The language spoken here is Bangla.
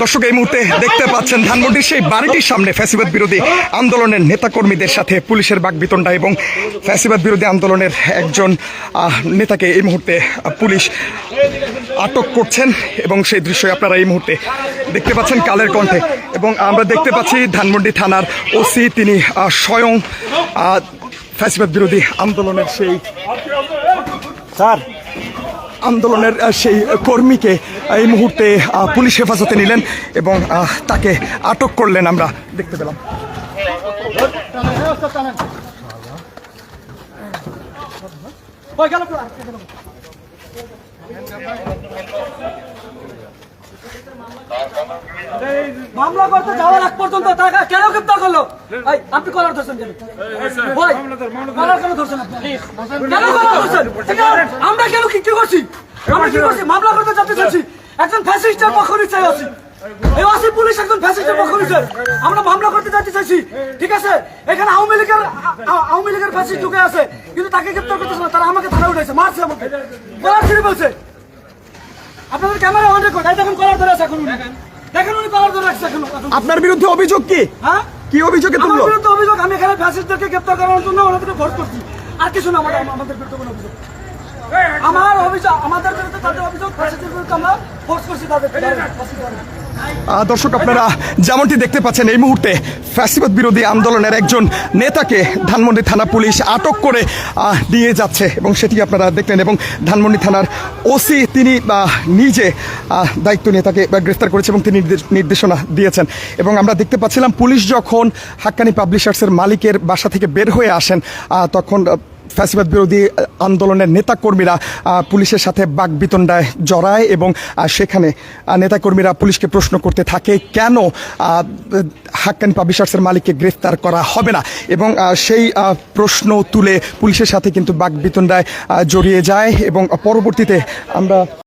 দর্শক, এই মুহূর্তে দেখতে পাচ্ছেন ধানমন্ডির সেই বাড়িটির সামনে ফ্যাসিবাদ বিরোধী আন্দোলনের নেতাকর্মীদের সাথে পুলিশের বাগবিতণ্ডা এবং ফ্যাসিবাদ বিরোধী আন্দোলনের একজন নেতাকে এই মুহূর্তে পুলিশ আটক করছেন এবং সেই দৃশ্য আপনারা এই মুহূর্তে দেখতে পাচ্ছেন কালের কণ্ঠে। এবং আমরা দেখতে পাচ্ছি ধানমন্ডি থানার ওসি, তিনি স্বয়ং ফ্যাসিবাদ বিরোধী আন্দোলনের সেই স্যার আন্দোলনের সেই কর্মীকে এই মুহূর্তে পুলিশ হেফাজতে নিলেন এবং তাকে আটক করলেন আমরা দেখতে পেলাম। মামলা করতে যাওয়ার আগ পর্যন্ত কেন গ্রেপ্তার করল? আপনি কলার ধরছেন কেন? কলার কেন ধরছেন আমরা কেন কি করছি? আমরা কি করছি? মামলা করতে যেতে চাচ্ছি? একজন ফ্যাসিস্টের পক্ষ নিচ্ছে আছি। এই পুলিশ একজন ফ্যাসিস্টের পক্ষ নিচ্ছে আমরা মামলা করতে চাইছি। ঠিক আছে? এখানে আওয়ামী লীগের আওয়ামী লীগের ফ্যাসিস্ট ঢুকে আছে। কিন্তু তাকে গ্রেপ্তার করতেছে না। তারা আমাকে থানা উঠেছে মারছে আমাকে। ছিঁড়ে বলছে? আপনাদের ক্যামেরা অন রেকর্ড দেখুন কলার ধরে আছে এখন উনি। দেখেন। উনি কলার ধরে আছে এখন। আপনার বিরুদ্ধে অভিযোগ কি? হ্যাঁ? কি অভিযোগে আমার তুললো বিরুদ্ধে অভিযোগ আমি এখানে ফ্যাসিস্টদেরকে গ্রেপ্তার করার জন্য ওনাদেরকে ভোট করছি। আর কিছু না আমাদের আমাদের বিরুদ্ধে কোনো অভিযোগ। আমার অভিযোগ আমাদের বিরুদ্ধে তাদের অভিযোগ ফ্যাসিস্টের বিরুদ্ধে আমরা ফোর্স করছি তাদের দর্শক, আপনারা যেমনটি দেখতে পাচ্ছেন এই মুহূর্তে ফ্যাসিবাদ বিরোধী আন্দোলনের একজন নেতাকে ধানমন্ডি থানা পুলিশ আটক করে নিয়ে যাচ্ছে এবং সেটি আপনারা দেখলেন এবং ধানমন্ডি থানার ওসি তিনি নিজে দায়িত্ব নিয়ে তাকে গ্রেফতার করেছে এবং তিনি নির্দেশনা দিয়েছেন। এবং আমরা দেখতে পাচ্ছিলাম পুলিশ যখন হাক্কানি পাবলিশার্সের মালিকের বাসা থেকে বের হয়ে আসেন তখন ফ্যাসিবাদ বিরোধী আন্দোলনের নেতাকর্মীরা পুলিশের সাথে বাগবিতণ্ডায় জড়ায় এবং সেখানে নেতাকর্মীরা পুলিশকে প্রশ্ন করতে থাকে, কেন হাক্কানি পাবলিশার্সের মালিককে গ্রেফতার করা হবে না? এবং সেই প্রশ্ন তুলে পুলিশের সাথে কিন্তু বাগবিতণ্ডায় বিতণ্ডায় জড়িয়ে যায় এবং পরবর্তীতে আমরা